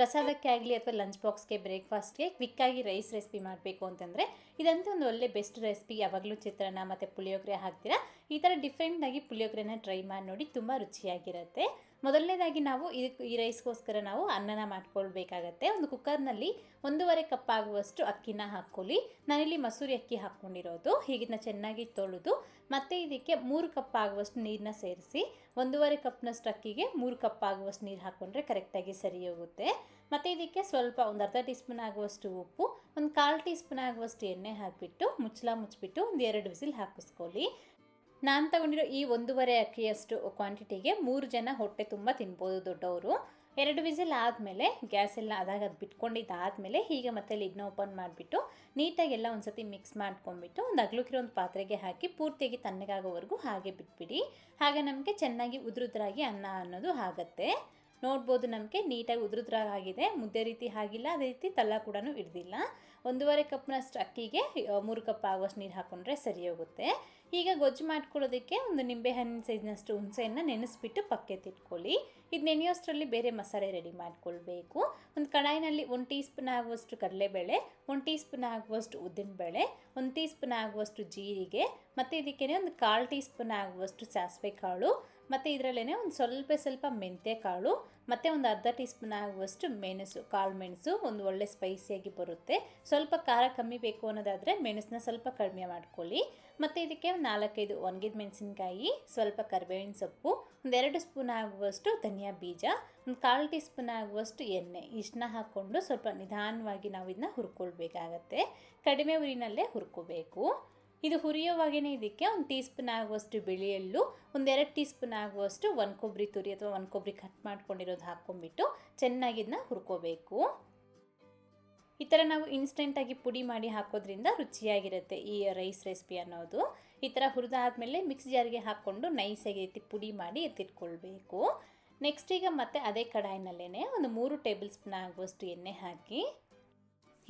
ಪ್ರಸಾದಕ್ಕೆ ಆಗಲಿ ಅಥವಾ ಲಂಚ್ ಬಾಕ್ಸ್ಗೆ ಬ್ರೇಕ್ಫಾಸ್ಟ್ಗೆ ಕ್ವಿಕ್ಕಾಗಿ ರೈಸ್ ರೆಸಿಪಿ ಮಾಡಬೇಕು ಅಂತಂದರೆ ಇದಂತೂ ಒಂದು ಒಳ್ಳೆ ಬೆಸ್ಟ್ ರೆಸಿಪಿ ಯಾವಾಗಲೂ ಚಿತ್ರಾನ್ನ ಮತ್ತು ಪುಳಿಯೋಗರೆ ಹಾಕ್ತೀರಾ? ಈ ಥರ ಡಿಫ್ರೆಂಟಾಗಿ ಪುಳಿಯೋಗರೆನ ಟ್ರೈ ಮಾಡಿ ನೋಡಿ, ತುಂಬ ರುಚಿಯಾಗಿರುತ್ತೆ. ಮೊದಲನೇದಾಗಿ ನಾವು ಇದಕ್ಕೆ ಈ ರೈಸ್ಗೋಸ್ಕರ ನಾವು ಅನ್ನನ ಮಾಡ್ಕೊಳ್ಬೇಕಾಗತ್ತೆ. ಒಂದು ಕುಕ್ಕರ್ನಲ್ಲಿ ಒಂದೂವರೆ ಕಪ್ ಆಗುವಷ್ಟು ಅಕ್ಕಿನ ಹಾಕ್ಕೊಳ್ಳಿ. ನಾನಿಲ್ಲಿ ಮಸೂರಿ ಅಕ್ಕಿ ಹಾಕ್ಕೊಂಡಿರೋದು. ಹೀಗಿನ ಚೆನ್ನಾಗಿ ತೊಳೆದು ಮತ್ತು ಇದಕ್ಕೆ ಮೂರು ಕಪ್ ಆಗುವಷ್ಟು ನೀರನ್ನ ಸೇರಿಸಿ ಒಂದೂವರೆ ಕಪ್ನಷ್ಟು ಅಕ್ಕಿಗೆ ಮೂರು ಕಪ್ ಆಗುವಷ್ಟು ನೀರು ಹಾಕ್ಕೊಂಡ್ರೆ ಕರೆಕ್ಟಾಗಿ ಸರಿ ಹೋಗುತ್ತೆ ಮತ್ತು ಇದಕ್ಕೆ ಸ್ವಲ್ಪ ಒಂದು ಅರ್ಧ ಟೀ ಸ್ಪೂನ್ ಆಗುವಷ್ಟು ಉಪ್ಪು, ಒಂದು ಕಾಲು ಟೀ ಸ್ಪೂನ್ ಆಗುವಷ್ಟು ಎಣ್ಣೆ ಹಾಕಿಬಿಟ್ಟು ಮುಚ್ಚಲ ಮುಚ್ಚಿಬಿಟ್ಟು ಒಂದು ಎರಡು ವಿಸಿಲ್ ಹಾಕಿಸ್ಕೊಳ್ಳಿ. ನಾನು ತಗೊಂಡಿರೋ ಈ ಒಂದೂವರೆ ಅಕ್ಕಿಯಷ್ಟು ಕ್ವಾಂಟಿಟಿಗೆ ಮೂರು ಜನ ಹೊಟ್ಟೆ ತುಂಬ ತಿನ್ಬೋದು ದೊಡ್ಡವರು. ಎರಡು ವಿಸಿಲ್ ಆದಮೇಲೆ ಗ್ಯಾಸ್ ಎಲ್ಲ ಅದಾಗ ಅದು ಬಿಟ್ಕೊಂಡಿದ್ದಾದಮೇಲೆ ಹೀಗೆ ಮತ್ತೆ ಲಿಡ್ನ ಓಪನ್ ಮಾಡಿಬಿಟ್ಟು ನೀಟಾಗಿ ಎಲ್ಲ ಒಂದು ಸತಿ ಮಿಕ್ಸ್ ಮಾಡ್ಕೊಂಡ್ಬಿಟ್ಟು ಒಂದು ಅಗ್ಲಕ್ಕಿರೋ ಒಂದು ಪಾತ್ರೆಗೆ ಹಾಕಿ ಪೂರ್ತಿಯಾಗಿ ತಣ್ಣಗಾಗೋವರೆಗೂ ಹಾಗೆ ಬಿಟ್ಬಿಡಿ. ಹಾಗೆ ನಮಗೆ ಚೆನ್ನಾಗಿ ಉದುರುದ್ರಾಗಿ ಅನ್ನ ಅನ್ನೋದು ಆಗುತ್ತೆ. ನೋಡ್ಬೋದು ನಮಗೆ ನೀಟಾಗಿ ಉದುರುದ್ರಾಗಿದೆ ಮುದ್ದೆ ರೀತಿ ಆಗಿಲ್ಲ ಅದೇ ರೀತಿ ತಲ್ಲ ಕೂಡ ಹಿಡ್ದಿಲ್ಲ. ಒಂದೂವರೆ ಕಪ್ನಷ್ಟು ಅಕ್ಕಿಗೆ ಮೂರು ಕಪ್ ಆಗುವಷ್ಟು ನೀರು ಹಾಕ್ಕೊಂಡ್ರೆ ಸರಿ ಹೋಗುತ್ತೆ. ಈಗ ಗೊಜ್ಜು ಮಾಡ್ಕೊಳ್ಳೋದಕ್ಕೆ ಒಂದು ನಿಂಬೆಹಣ್ಣಿನ ಸೈಜ್ನಷ್ಟು ಹುಣಸೆಯನ್ನು ನೆನೆಸ್ಬಿಟ್ಟು ಪಕ್ಕೆತ್ತಿಟ್ಕೊಳ್ಳಿ ಇದು ನೆನೆಯೋಷ್ಟರಲ್ಲಿ ಬೇರೆ ಮಸಾಲೆ ರೆಡಿ ಮಾಡ್ಕೊಳ್ಬೇಕು. ಒಂದು ಕಡಾಯಿನಲ್ಲಿ ಒಂದು ಟೀ ಸ್ಪೂನ್ ಆಗುವಷ್ಟು ಕಡಲೆಬೇಳೆ, ಒಂದು ಟೀ ಸ್ಪೂನ್ ಆಗುವಷ್ಟು ಉದ್ದಿನಬೇಳೆ, ಒಂದು ಟೀ ಸ್ಪೂನ್ ಆಗುವಷ್ಟು ಜೀರಿಗೆ, ಮತ್ತು ಇದಕ್ಕೇ ಒಂದು ಕಾಲು ಟೀ ಸ್ಪೂನ್ ಆಗುವಷ್ಟು ಸಾಸಿವೆ ಕಾಳು, ಮತ್ತು ಇದರಲ್ಲೇ ಒಂದು ಸ್ವಲ್ಪ ಸ್ವಲ್ಪ ಮೆಂತ್ಯ ಕಾಳು ಮತ್ತು ಒಂದು ಅರ್ಧ ಟೀ ಸ್ಪೂನ್ ಆಗುವಷ್ಟು ಮೆಣಸು, ಕಾಳು ಮೆಣಸು ಒಂದು ಒಳ್ಳೆ ಸ್ಪೈಸಿಯಾಗಿ ಬರುತ್ತೆ. ಸ್ವಲ್ಪ ಖಾರ ಕಮ್ಮಿ ಬೇಕು ಅನ್ನೋದಾದರೆ ಮೆಣಸನ್ನ ಸ್ವಲ್ಪ ಕಡಿಮೆ ಮಾಡ್ಕೊಳ್ಳಿ. ಮತ್ತು ಇದಕ್ಕೆ ಒಂದು ನಾಲ್ಕೈದು ಒಣಗಿದ ಮೆಣಸಿನ್ಕಾಯಿ, ಸ್ವಲ್ಪ ಕರಿಬೇವಿನ ಸೊಪ್ಪು ಒಂದೆರಡು ಸ್ಪೂನ್ ಆಗುವಷ್ಟು ಧನಿಯಾ ಬೀಜ, ಒಂದು ಕಾಲು ಟೀ ಸ್ಪೂನ್ ಆಗುವಷ್ಟು ಎಣ್ಣೆ. ಇಷ್ಟನ್ನ ಹಾಕ್ಕೊಂಡು ಸ್ವಲ್ಪ ನಿಧಾನವಾಗಿ ನಾವು ಇದನ್ನ ಹುರ್ಕೊಳ್ಬೇಕಾಗತ್ತೆ. ಕಡಿಮೆ ಉರಿನಲ್ಲೇ ಹುರ್ಕೋಬೇಕು. ಇದು ಹುರಿಯೋವಾಗೇ ಇದಕ್ಕೆ ಒಂದು ಟೀ ಸ್ಪೂನ್ ಆಗುವಷ್ಟು ಬಿಳಿಯಲ್ಲೂ ಒಂದೆರಡು ಟೀ ಸ್ಪೂನ್ ಆಗುವಷ್ಟು ಒಂದು ಕೊಬ್ಬರಿ ತುರಿ ಅಥವಾ ಒಂದು ಕೊಬ್ಬರಿ ಕಟ್ ಮಾಡ್ಕೊಂಡಿರೋದು ಹಾಕ್ಕೊಂಡ್ಬಿಟ್ಟು ಚೆನ್ನಾಗಿ ಇದನ್ನ ಹುರ್ಕೋಬೇಕು. ಈ ಥರ ನಾವು ಇನ್ಸ್ಟೆಂಟಾಗಿ ಪುಡಿ ಮಾಡಿ ಹಾಕೋದ್ರಿಂದ ರುಚಿಯಾಗಿರುತ್ತೆ ಈ ರೈಸ್ ರೆಸಿಪಿ ಅನ್ನೋದು. ಈ ಥರ ಹುರಿದಾದ್ಮೇಲೆ ಮಿಕ್ಸ್ ಜಾರಿಗೆ ಹಾಕ್ಕೊಂಡು ನೈಸಾಗಿ ರೀತಿ ಪುಡಿ ಮಾಡಿ ಎತ್ತಿಟ್ಕೊಳ್ಬೇಕು. ನೆಕ್ಸ್ಟ್ ಈಗ ಮತ್ತೆ ಅದೇ ಕಡಾಯಿನಲ್ಲೇ ಒಂದು ಮೂರು ಟೇಬಲ್ ಸ್ಪೂನ್ ಆಗುವಷ್ಟು ಎಣ್ಣೆ ಹಾಕಿ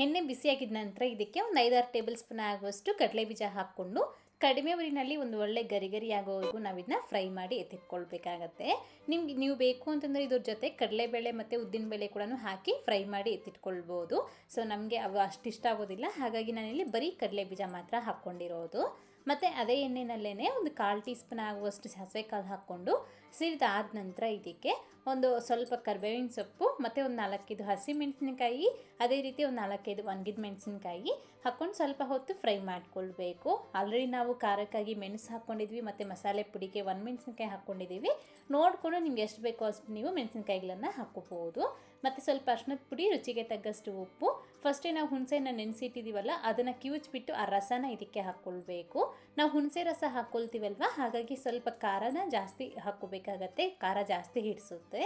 ಎಣ್ಣೆ ಬಿಸಿಯಾಗಿದ ನಂತರ ಇದಕ್ಕೆ ಒಂದು ಐದಾರು ಟೇಬಲ್ ಸ್ಪೂನ್ ಆಗುವಷ್ಟು ಕಡಲೆ ಬೀಜ ಹಾಕ್ಕೊಂಡು ಕಡಿಮೆ ಊರಿನಲ್ಲಿ ಒಂದು ಒಳ್ಳೆ ಗರಿ ಗರಿ ಆಗೋವರೆಗೂ ನಾವು ಇದನ್ನ ಫ್ರೈ ಮಾಡಿ ಎತ್ತಿಟ್ಕೊಳ್ಬೇಕಾಗತ್ತೆ. ನಿಮ್ಗೆ ನೀವು ಬೇಕು ಅಂತಂದರೆ ಇದ್ರ ಜೊತೆ ಕಡಲೆಬೇಳೆ ಮತ್ತು ಉದ್ದಿನಬೇಳೆ ಕೂಡ ಹಾಕಿ ಫ್ರೈ ಮಾಡಿ ಎತ್ತಿಟ್ಕೊಳ್ಬೋದು. ಸೊ, ನಮಗೆ ಅವು ಅಷ್ಟು ಇಷ್ಟ ಆಗೋದಿಲ್ಲ. ಹಾಗಾಗಿ ನಾನಿಲ್ಲಿ ಬರೀ ಕಡಲೆ ಬೀಜ ಮಾತ್ರ ಹಾಕ್ಕೊಂಡಿರೋದು. ಮತ್ತು ಅದೇ ಎಣ್ಣೆನಲ್ಲೇ ಒಂದು ಕಾಲು ಟೀ ಸ್ಪೂನ್ ಆಗುವಷ್ಟು ಸಾಸಿವೆ ಕಾಳು ಹಾಕ್ಕೊಂಡು ಸಿರಿದಾದ ನಂತರ ಇದಕ್ಕೆ ಒಂದು ಸ್ವಲ್ಪ ಕರಿಬೇವಿನ ಸೊಪ್ಪು ಮತ್ತು ಒಂದು ನಾಲ್ಕೈದು ಹಸಿ ಮೆಣಸಿನಕಾಯಿ ಅದೇ ರೀತಿ ಒಂದು ನಾಲ್ಕೈದು ಒಣಗಿದ ಮೆಣಸಿನಕಾಯಿ ಹಾಕ್ಕೊಂಡು ಸ್ವಲ್ಪ ಹೊತ್ತು ಫ್ರೈ ಮಾಡ್ಕೊಳ್ಬೇಕು. ಆಲ್ರೆಡಿ ನಾವು ಖಾರಕ್ಕಾಗಿ ಮೆಣಸು ಹಾಕ್ಕೊಂಡಿದ್ವಿ ಮತ್ತು ಮಸಾಲೆ ಪುಡಿಗೆ ಒಂದು ಮೆಣಸಿನಕಾಯಿ ಹಾಕ್ಕೊಂಡಿದ್ದೀವಿ. ನೋಡಿಕೊಂಡು ನಿಮ್ಗೆ ಎಷ್ಟು ಬೇಕೋ ಅಷ್ಟು ನೀವು ಮೆಣಸಿನಕಾಯಿಗಳನ್ನು ಹಾಕೋಬಹುದು ಮತ್ತು ಸ್ವಲ್ಪ ಅರ್ಶಿನದ ಪುಡಿ, ರುಚಿಗೆ ತಗ್ಗಷ್ಟು ಉಪ್ಪು ಫಸ್ಟೇ ನಾವು ಹುಣಸೆನ ನೆನೆಸಿಟ್ಟಿದ್ದೀವಲ್ಲ ಅದನ್ನು ಕಿವುಚ್ಬಿಟ್ಟು ಆ ರಸನ ಇದಕ್ಕೆ ಹಾಕ್ಕೊಳ್ಬೇಕು ನಾವು ಹುಣಸೆ ರಸ ಹಾಕ್ಕೊಳ್ತೀವಲ್ವ ಹಾಗಾಗಿ ಸ್ವಲ್ಪ ಖಾರನ ಜಾಸ್ತಿ ಹಾಕ್ಕೋಬೇಕಾಗತ್ತೆ. ಖಾರ ಜಾಸ್ತಿ ಹಿಡಿಸುತ್ತೆ.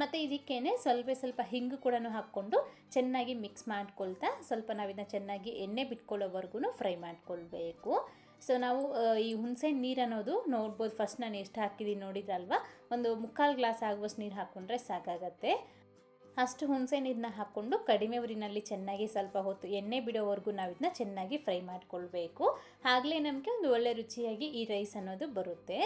ಮತ್ತು ಇದಕ್ಕೇನೆ ಸ್ವಲ್ಪ ಸ್ವಲ್ಪ ಹಿಂಗು ಕೂಡ ಹಾಕ್ಕೊಂಡು ಚೆನ್ನಾಗಿ ಮಿಕ್ಸ್ ಮಾಡ್ಕೊಳ್ತಾ ಸ್ವಲ್ಪ ನಾವಿದನ್ನ ಚೆನ್ನಾಗಿ ಎಣ್ಣೆ ಬಿಟ್ಕೊಳ್ಳೋವರೆಗೂ ಫ್ರೈ ಮಾಡ್ಕೊಳ್ಬೇಕು. ಸೊ ನಾವು ಈ ಹುಣಸೆ ನೀರು ಅನ್ನೋದು ನೋಡ್ಬೋದು. ಫಸ್ಟ್ ನಾನು ಎಷ್ಟು ಹಾಕಿದ್ದೀನಿ ನೋಡಿದ್ರಲ್ವ? ಒಂದು ಮುಕ್ಕಾಲು ಗ್ಲಾಸ್ ಆಗುವಷ್ಟು ನೀರು ಹಾಕ್ಕೊಂಡ್ರೆ ಸಾಕಾಗತ್ತೆ. ಅಷ್ಟು ಹುಣಸೆ ನೀರನ್ನ ಹಾಕ್ಕೊಂಡು ಕಡಿಮೆ ಉರಿನಲ್ಲಿ ಚೆನ್ನಾಗಿ ಸ್ವಲ್ಪ ಹೊತ್ತು ಎಣ್ಣೆ ಬಿಡೋವರೆಗೂ ನಾವು ಇದನ್ನ ಚೆನ್ನಾಗಿ ಫ್ರೈ ಮಾಡಿಕೊಳ್ಬೇಕು. ಆಗಲೇ ನಮಗೆ ಒಂದು ಒಳ್ಳೆ ರುಚಿಯಾಗಿ ಈ ರೈಸ್ ಅನ್ನೋದು ಬರುತ್ತೆ.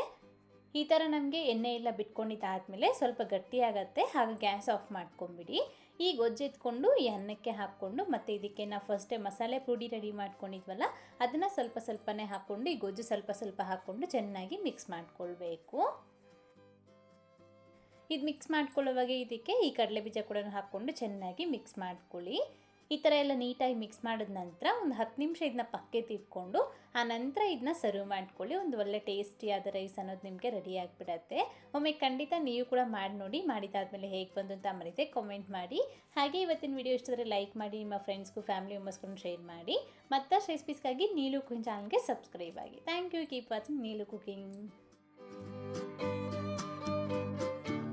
ಈ ಥರ ನಮಗೆ ಎಣ್ಣೆ ಎಲ್ಲ ಬಿಟ್ಕೊಂಡಿದ್ದಾದಮೇಲೆ ಸ್ವಲ್ಪ ಗಟ್ಟಿಯಾಗತ್ತೆ ಹಾಗೆ ಗ್ಯಾಸ್ ಆಫ್ ಮಾಡ್ಕೊಂಬಿಡಿ. ಈ ಗೊಜ್ಜೆತ್ಕೊಂಡು ಈ ಅನ್ನಕ್ಕೆ ಹಾಕ್ಕೊಂಡು ಮತ್ತು ಇದಕ್ಕೆ ನಾವು ಫಸ್ಟೇ ಮಸಾಲೆ ಪುಡಿ ರೆಡಿ ಮಾಡ್ಕೊಂಡಿದ್ವಲ್ಲ, ಅದನ್ನು ಸ್ವಲ್ಪ ಸ್ವಲ್ಪನೇ ಹಾಕ್ಕೊಂಡು ಈ ಗೊಜ್ಜು ಸ್ವಲ್ಪ ಸ್ವಲ್ಪ ಹಾಕ್ಕೊಂಡು ಚೆನ್ನಾಗಿ ಮಿಕ್ಸ್ ಮಾಡ್ಕೊಳ್ಬೇಕು. ಇದು ಮಿಕ್ಸ್ ಮಾಡ್ಕೊಳ್ಳುವಾಗ ಇದಕ್ಕೆ ಈ ಕಡಲೆ ಬೀಜ ಕೂಡ ಹಾಕ್ಕೊಂಡು ಚೆನ್ನಾಗಿ ಮಿಕ್ಸ್ ಮಾಡ್ಕೊಳ್ಳಿ. ಈ ಥರ ಎಲ್ಲ ನೀಟಾಗಿ ಮಿಕ್ಸ್ ಮಾಡಿದ ನಂತರ ಒಂದು ಹತ್ತು ನಿಮಿಷ ಇದನ್ನ ಪಕ್ಕಕ್ಕೆ ಇಟ್ಕೊಂಡು ಆ ನಂತರ ಇದನ್ನ ಸರ್ವ್ ಮಾಡ್ಕೊಳ್ಳಿ. ಒಂದು ಒಳ್ಳೆ ಟೇಸ್ಟಿಯಾದ ರೈಸ್ ಅನ್ನೋದು ನಿಮಗೆ ರೆಡಿ ಆಗಿಬಿಡತ್ತೆ. ಒಮ್ಮೆ ಖಂಡಿತ ನೀವು ಕೂಡ ಮಾಡಿ ನೋಡಿ, ಮಾಡಿದಾದಮೇಲೆ ಹೇಗೆ ಬಂದು ಅಂತ ಮರೀತೆ ಕಾಮೆಂಟ್ ಮಾಡಿ. ಹಾಗೆ ಇವತ್ತಿನ ವಿಡಿಯೋ ಇಷ್ಟಾದರೆ ಲೈಕ್ ಮಾಡಿ, ನಿಮ್ಮ ಫ್ರೆಂಡ್ಸ್ಗೂ ಫ್ಯಾಮಿಲಿ ಮೆಂಬರ್ಸ್ಗೂ ಶೇರ್ ಮಾಡಿ. ಮತ್ತಷ್ಟು ರೆಸಿಪೀಸ್ಗಾಗಿ ನೀಲು ಕುಕಿಂಗ್ ಚಾನಲ್ಗೆ ಸಬ್ಸ್ಕ್ರೈಬ್ ಆಗಿ. Thank you keep watching Neelu cooking.